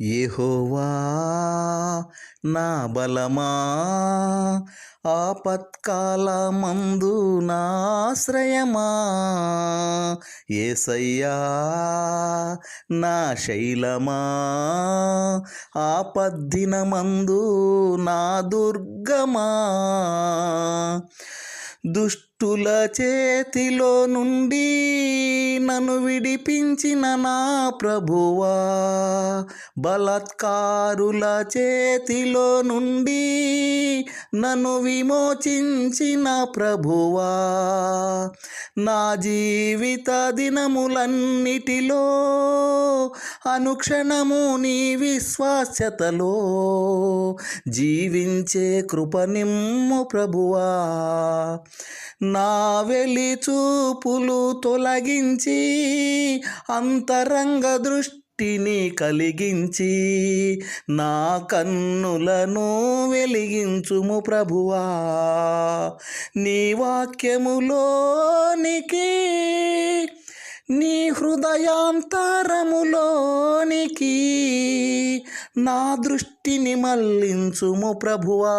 ఏహోవా నా బలమా ఆపత్కాలమందు నాశ్రయమా ఏసయ్యా నా శైలమా ఆపద్దినమందు నా దుర్గమా? దుష్టుల చేతిలో నుండి నన్ను విడిపించిన నా ప్రభువా బలత్కారుల చేతిలో నుండి నన్ను విమోచించిన ప్రభువా నా జీవిత దినములన్నిటిలో అనుక్షణము నీ విశ్వాస్యతలో జీవించే కృప నిమ్ము ప్రభువా నా వెలి చూపులు తొలగించి అంతరంగ దృష్టిని కలిగించి నా కన్నులను వెలిగించుము ప్రభువా. నీ వాక్యములోనికి నీ హృదయాంతరములోనికి నా దృష్టిని మళ్ళించుము ప్రభువా.